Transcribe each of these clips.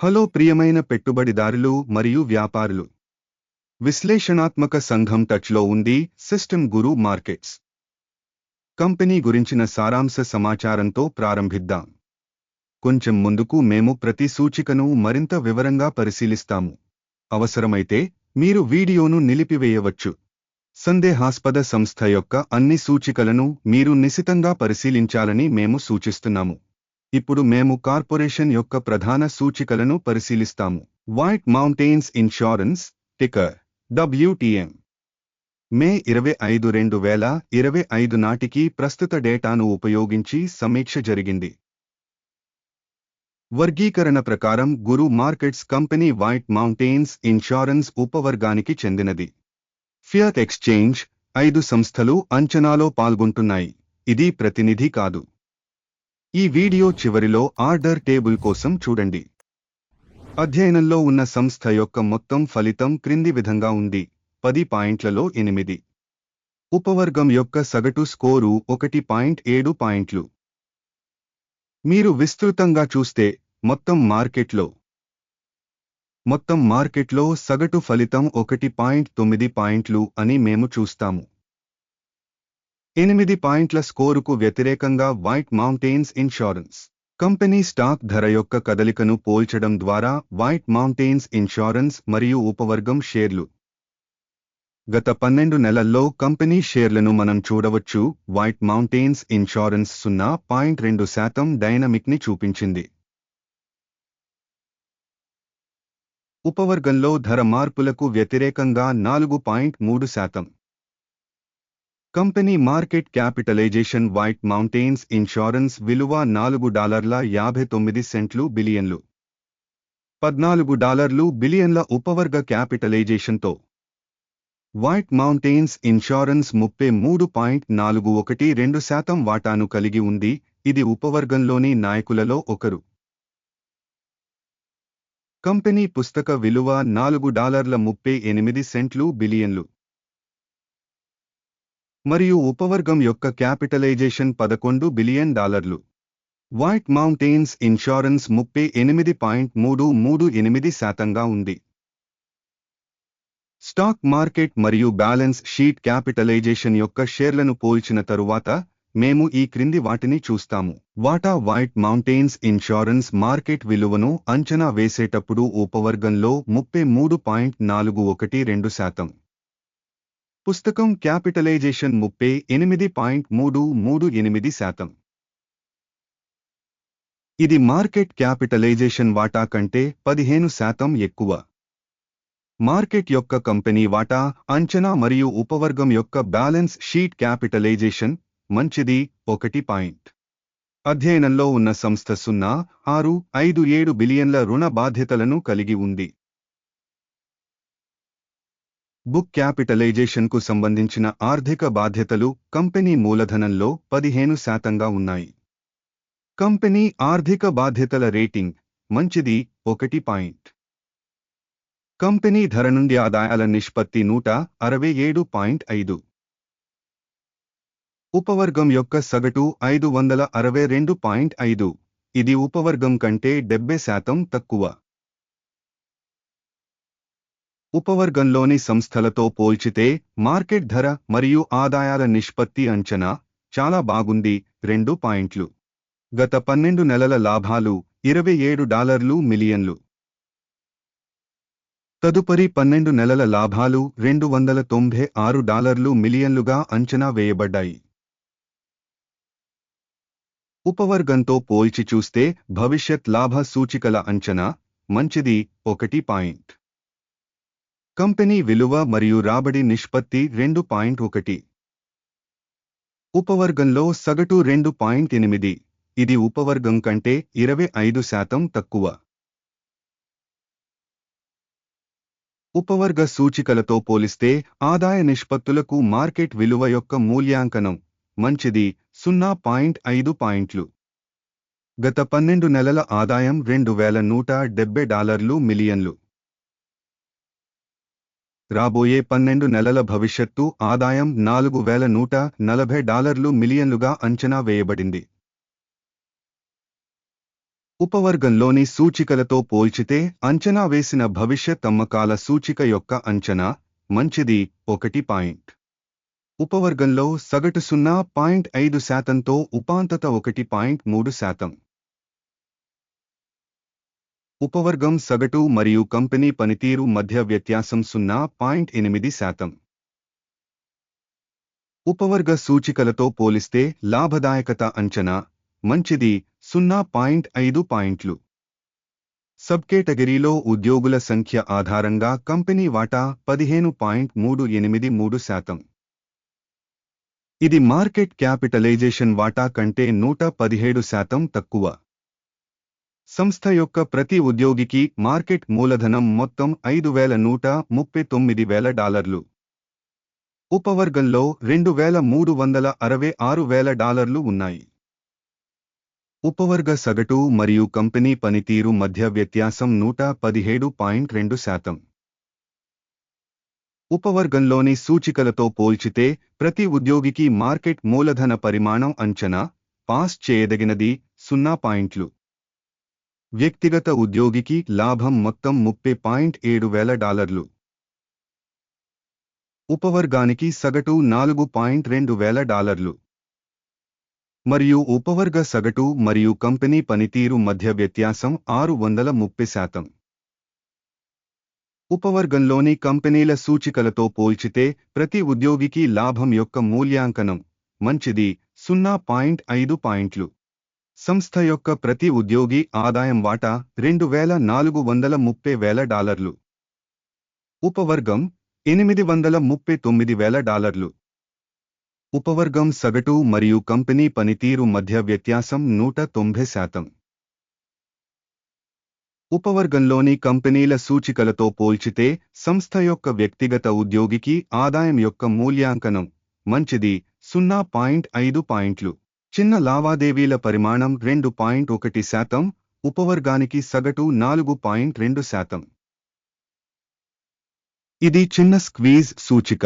Hello ప్రియమైన పెట్టుబడిదారులు మరియు వ్యాపారులు. విశ్లేషణాత్మక సంఘం టచ్లో ఉంది సిస్టమ్ గురు మార్కెట్స్. కంపెనీ గురించిన సారాంశ సమాచారంతో ప్రారంభిద్దాం. కొంచెం ముందుకు మేము ప్రతి సూచికను మరింత వివరంగా పరిశీలిస్తాము. అవసరమైతే మీరు వీడియోను నిలిపివేయవచ్చు. సందేహాస్పద సంస్థ యొక్క అన్ని సూచికలను మీరు నిశితంగా పరిశీలించాలని మేము సూచిస్తున్నాము. ఇప్పుడు మేము కార్పొరేషన్ యొక్క ప్రధాన సూచికలను పరిశీలిస్తాము. White Mountains Insurance ticker WTM May ఇరవై ఐదు రెండు వేల ఇరవై ఐదు నాటికి ప్రస్తుత డేటాను ఉపయోగించి సమీక్ష జరిగింది. వర్గీకరణ ప్రకారం guru markets company White Mountains Insurance ఉపవర్గానికి చెందినది. ఫియట్ ఎక్స్చేంజ్ ఐదు సంస్థలు అంచనాలో పాల్గొంటున్నాయి. ఇది ప్రతినిధి కాదు. ఈ వీడియో చివరిలో ఆర్డర్ టేబుల్ కోసం చూడండి. అధ్యయనంలో ఉన్న సంస్థ యొక్క మొత్తం ఫలితం క్రింది విధంగా ఉంది. పది పాయింట్లలో ఎనిమిది. ఉపవర్గం యొక్క సగటు స్కోరు ఒకటి పాయింట్ ఏడు పాయింట్లు. మీరు విస్తృతంగా చూస్తే మొత్తం మార్కెట్లో. మొత్తం మార్కెట్లో సగటు ఫలితం ఒకటి పాయింట్ తొమ్మిది పాయింట్లు అని మేము చూస్తాము. ఎనిమిది పాయింట్ల స్కోరుకు వ్యతిరేకంగా White Mountains Insurance company stock ధర యొక్క కదలికను పోల్చడం ద్వారా వైట్ మౌంటైన్స్ ఇన్షూరెన్స్ మరియు ఉపవర్గం షేర్లు. గత పన్నెండు నెలల్లో కంపెనీ షేర్లను మనం చూడవచ్చు. వైట్ మౌంటైన్స్ ఇన్షూరెన్స్ సున్నా పాయింట్ రెండు శాతం డైనమిక్ని చూపించింది. ఉపవర్గంలో ధర మార్పులకు వ్యతిరేకంగా నాలుగు పాయింట్ మూడు శాతం. Company market capitalization white mountains insurance విలువ నాలుగు డాలర్ల యాభై తొమ్మిది సెంట్లు బిలియన్లు. పద్నాలుగు డాలర్లు బిలియన్ల ఉపవర్గ క్యాపిటలైజేషన్తో. వైట్ మౌంటైన్స్ ఇన్షూరెన్స్ ముప్పై మూడు పాయింట్ నాలుగు ఒకటి రెండు శాతం వాటాను కలిగి ఉంది ఇది ఉపవర్గంలోని నాయకులలో ఒకరు. కంపెనీ పుస్తక విలువ నాలుగు డాలర్ల ముప్పై ఎనిమిది సెంట్లు బిలియన్లు. మరియు ఉపవర్గం యొక్క క్యాపిటలైజేషన్ పదకొండు బిలియన్ డాలర్లు. వైట్ మౌంటైన్స్ ఇన్షూరెన్స్ ముప్పై ఎనిమిది పాయింట్ మూడు మూడు ఎనిమిది శాతంగా ఉంది. స్టాక్ మార్కెట్ మరియు బ్యాలెన్స్ షీట్ క్యాపిటలైజేషన్ యొక్క షేర్లను పోల్చిన తరువాత మేము ఈ క్రింది వాటిని చూస్తాము. వాటా వైట్ మౌంటైన్స్ ఇన్షూరెన్స్ మార్కెట్ విలువను అంచనా వేసేటప్పుడు ఉపవర్గంలో ముప్పై మూడు పాయింట్ నాలుగు ఒకటి రెండు శాతం. పుస్తకం క్యాపిటలైజేషన్ ముప్పై ఎనిమిది పాయింట్ మూడు మూడు ఎనిమిది శాతం. ఇది మార్కెట్ క్యాపిటలైజేషన్ వాటా కంటే పదిహేను శాతం ఎక్కువ. మార్కెట్ యొక్క కంపెనీ వాటా అంచనా మరియు ఉపవర్గం యొక్క బ్యాలెన్స్ షీట్ క్యాపిటలైజేషన్ మంచిది ఒకటి పాయింట్. అధ్యయనంలో ఉన్న సంస్థ సున్నా ఆరు ఐదు ఏడు బిలియన్ల రుణ బాధ్యతలను కలిగి ఉంది. బుక్ క్యాపిటలైజేషన్కు సంబంధించిన ఆర్థిక బాధ్యతలు కంపెనీ మూలధనంలో పదిహేను శాతంగా ఉన్నాయి. కంపెనీ ఆర్థిక బాధ్యతల రేటింగ్ మంచిది ఒకటి పాయింట్. కంపెనీ ధర నుండి ఆదాయాల నిష్పత్తి నూట అరవై ఏడు పాయింట్ ఐదు. ఉపవర్గం యొక్క సగటు ఐదు వందల అరవై రెండు పాయింట్ ఐదు. ఇది ఉపవర్గం కంటే డెబ్బై శాతం తక్కువ. ఉపవర్గంలోని సంస్థలతో పోల్చితే మార్కెట్ ధర మరియు ఆదాయాల నిష్పత్తి అంచనా చాలా బాగుంది. రెండు పాయింట్లు. గత పన్నెండు నెలల లాభాలు ఇరవై ఏడు డాలర్లు మిలియన్లు. తదుపరి పన్నెండు నెలల లాభాలు రెండు వందల తొంభై ఆరు డాలర్లు మిలియన్లుగా అంచనా వేయబడ్డాయి. ఉపవర్గంతో పోల్చి చూస్తే భవిష్యత్ లాభ సూచికల అంచనా మంచిది. ఒకటి పాయింట్. కంపెనీ విలువ మరియు రాబడి నిష్పత్తి రెండు పాయింట్ ఒకటి. ఉపవర్గంలో సగటు రెండు పాయింట్ ఎనిమిది. ఇది ఉపవర్గం కంటే ఇరవై ఐదు శాతం తక్కువ. ఉపవర్గ సూచికలతో పోలిస్తే ఆదాయ నిష్పత్తులకు మార్కెట్ విలువ యొక్క మూల్యాంకనం మంచిది సున్నా పాయింట్ ఐదు పాయింట్లు. గత పన్నెండు నెలల ఆదాయం రెండు వేల నూట డెబ్బై డాలర్లు మిలియన్లు. రాబోయే పన్నెండు నెలల భవిష్యత్తు ఆదాయం నాలుగు వేల నూట నలభై డాలర్లు మిలియన్లుగా అంచనా వేయబడింది. ఉపవర్గంలోని సూచికలతో పోల్చితే అంచనా వేసిన భవిష్యత్ అమ్మకాల సూచిక యొక్క అంచనా మంచిది ఒకటి పాయింట్. ఉపవర్గంలో సగటు సున్నా పాయింట్ ఐదు శాతంతో ఉపాంతత ఒకటి పాయింట్ మూడు శాతం. ఉపవర్గం సగటు మరియు కంపెనీ పనితీరు మధ్య వ్యత్యాసం సున్నా పాయింట్ ఎనిమిది శాతం. ఉపవర్గ సూచికలతో పోలిస్తే లాభదాయకత అంచనా మంచిది సున్నా పాయింట్ ఐదు పాయింట్లు. సబ్ కేటగిరీలో ఉద్యోగుల సంఖ్య ఆధారంగా కంపెనీ వాటా పదిహేను పాయింట్ మూడు ఎనిమిది మూడు శాతం. ఇది మార్కెట్ క్యాపిటలైజేషన్ వాటా కంటే నూట పదిహేడు శాతం తక్కువ. సంస్థ యొక్క ప్రతి ఉద్యోగికి మార్కెట్ మూలధనం మొత్తం ఐదు వేల నూట ముప్పై తొమ్మిది వేల డాలర్లు. ఉపవర్గంలో రెండు వేల మూడు వందల అరవై ఆరు వేల డాలర్లు ఉన్నాయి. ఉపవర్గ సగటు మరియు కంపెనీ పనితీరు మధ్య వ్యత్యాసం నూట పదిహేడు పాయింట్ రెండు శాతం. ఉపవర్గంలోని సూచికలతో పోల్చితే ప్రతి ఉద్యోగికి మార్కెట్ మూలధన పరిమాణం అంచనా పాస్ చేయదగినది సున్నా పాయింట్లు. వ్యక్తిగత ఉద్యోగికి లాభం మొత్తం ముప్పై పాయింట్ ఏడు వేల డాలర్లు. ఉపవర్గానికి సగటు నాలుగు పాయింట్ రెండు వేల డాలర్లు. మరియు ఉపవర్గ సగటు మరియు కంపెనీ పనితీరు మధ్య వ్యత్యాసం ఆరు వందల ముప్పై శాతం. ఉపవర్గంలోని కంపెనీల సూచికలతో పోల్చితే ప్రతి ఉద్యోగికి లాభం యొక్క మూల్యాంకనం మంచిది సున్నా పాయింట్ ఐదు పాయింట్లు. సంస్థ యొక్క ప్రతి ఉద్యోగి ఆదాయం వాటా రెండు వేల నాలుగు వందల ముప్పై వేల డాలర్లు. ఉపవర్గం ఎనిమిది వందల ముప్పై తొమ్మిది వేల డాలర్లు. ఉపవర్గం సగటు మరియు కంపెనీ పనితీరు మధ్య వ్యత్యాసం నూట తొంభై శాతం. ఉపవర్గంలోని కంపెనీల సూచికలతో పోల్చితే సంస్థ యొక్క వ్యక్తిగత ఉద్యోగికి ఆదాయం యొక్క మూల్యాంకనం మంచిది సున్నా పాయింట్ ఐదు పాయింట్లు. చిన్న లావాదేవీల పరిమాణం రెండు పాయింట్ ఒకటి శాతం ఉపవర్గానికి సగటు నాలుగు పాయింట్ రెండు శాతం. ఇది చిన్న స్క్వీజ్ సూచిక.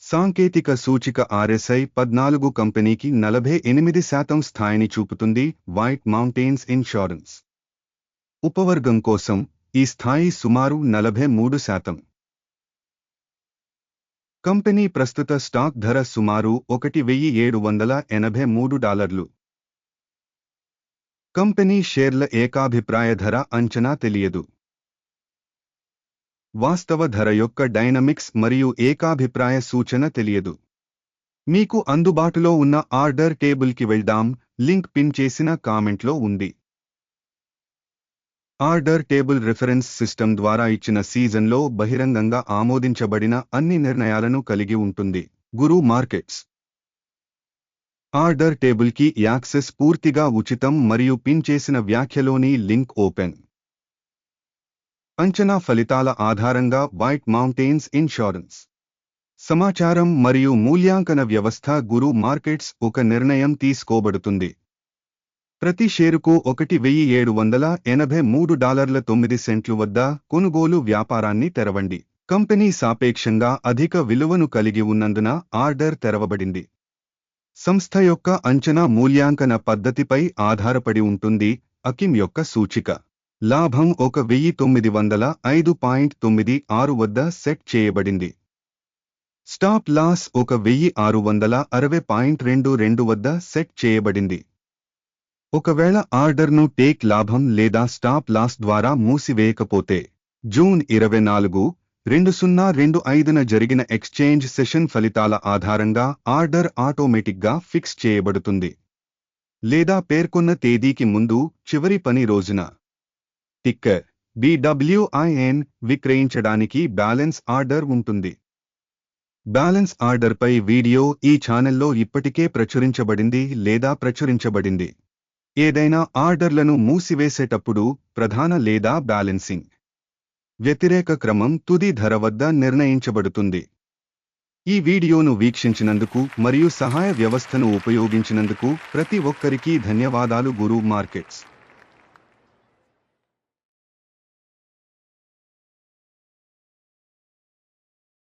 సాంకేతిక సూచిక ఆర్ఎస్ఐ పద్నాలుగు కంపెనీకి నలభై ఎనిమిది శాతం స్థాయిని చూపుతుంది వైట్ మౌంటైన్స్ ఇన్షూరెన్స్ ఉపవర్గం కోసం ఈ స్థాయి సుమారు నలభై మూడు శాతం. కంపెనీ ప్రస్తుత స్టాక్ ధర సుమారు ఒకటి వెయ్యి ఏడు వందల ఎనభై మూడు డాలర్లు. కంపెనీ షేర్ల ఏకాభిప్రాయ ధర అంచనా తెలియదు. వాస్తవ ధర యొక్క డైనమిక్స్ మరియు ఏకాభిప్రాయ సూచన తెలియదు. మీకు అందుబాటులో ఉన్న ఆర్డర్ టేబుల్కి వెళ్దాం లింక్ పిన్ చేసిన కామెంట్లో ఉంది. ఆర్డర్ టేబుల్ రిఫరెన్స్ సిస్టమ్ ద్వారా ఇచ్చిన సీజన్లో బహిరంగంగా ఆమోదించబడిన అన్ని నిర్ణయాలను కలిగి ఉంటుంది. గురు మార్కెట్స్. ఆర్డర్ టేబుల్కి యాక్సెస్ పూర్తిగా ఉచితం మరియు పిన్ చేసిన వ్యాఖ్యలోని లింక్ ఓపెన్. అంచనా ఫలితాల ఆధారంగా వైట్ మౌంటైన్స్ ఇన్షూరెన్స్. సమాచారం మరియు మూల్యాంకన వ్యవస్థ గురు మార్కెట్స్ ఒక నిర్ణయం తీసుకోబడుతుంది. ప్రతి షేరుకు ఒకటి వెయ్యి ఏడు వందల ఎనభై మూడు డాలర్ల తొమ్మిది సెంట్లు వద్ద కొనుగోలు వ్యాపారాన్ని తెరవండి. కంపెనీ సాపేక్షంగా అధిక విలువను కలిగి ఉన్నందున ఆర్డర్ తెరవబడింది. సంస్థ యొక్క అంచనా మూల్యాంకన పద్ధతిపై ఆధారపడి ఉంటుంది అకిమ్ యొక్క సూచిక. లాభం ఒక వెయ్యి తొమ్మిది వందల ఐదు పాయింట్ తొమ్మిది ఆరు వద్ద సెట్ చేయబడింది. స్టాప్ లాస్ ఒక వెయ్యి ఆరు వందల అరవై పాయింట్ రెండు రెండు వద్ద సెట్ చేయబడింది. ఒకవేళ ఆర్డర్ను టేక్ లాభం లేదా స్టాప్ లాస్ ద్వారా మూసివేయకపోతే జూన్ ఇరవై నాలుగు రెండు సున్నా రెండు ఐదున జరిగిన ఎక్స్చేంజ్ సెషన్ ఫలితాల ఆధారంగా ఆర్డర్ ఆటోమేటిక్గా ఫిక్స్ చేయబడుతుంది. లేదా పేర్కొన్న తేదీకి ముందు చివరి పని రోజున. టిక్కర్ బిడబ్ల్యూఐఎన్ విక్రయించడానికి బ్యాలెన్స్ ఆర్డర్ ఉంటుంది. బ్యాలెన్స్ ఆర్డర్పై వీడియో ఈ ఛానల్లో ఇప్పటికే ప్రచురించబడింది లేదా ప్రచురించబడింది. ఏదైనా ఆర్డర్లను మూసివేసేటప్పుడు ప్రధాన లేదా బ్యాలెన్సింగ్ వ్యతిరేక క్రమం తుది ధర వద్ద నిర్ణయించబడుతుంది. ఈ వీడియోను వీక్షించినందుకు మరియు సహాయ వ్యవస్థను ఉపయోగించినందుకు ప్రతి ఒక్కరికీ ధన్యవాదాలు గురు మార్కెట్స్.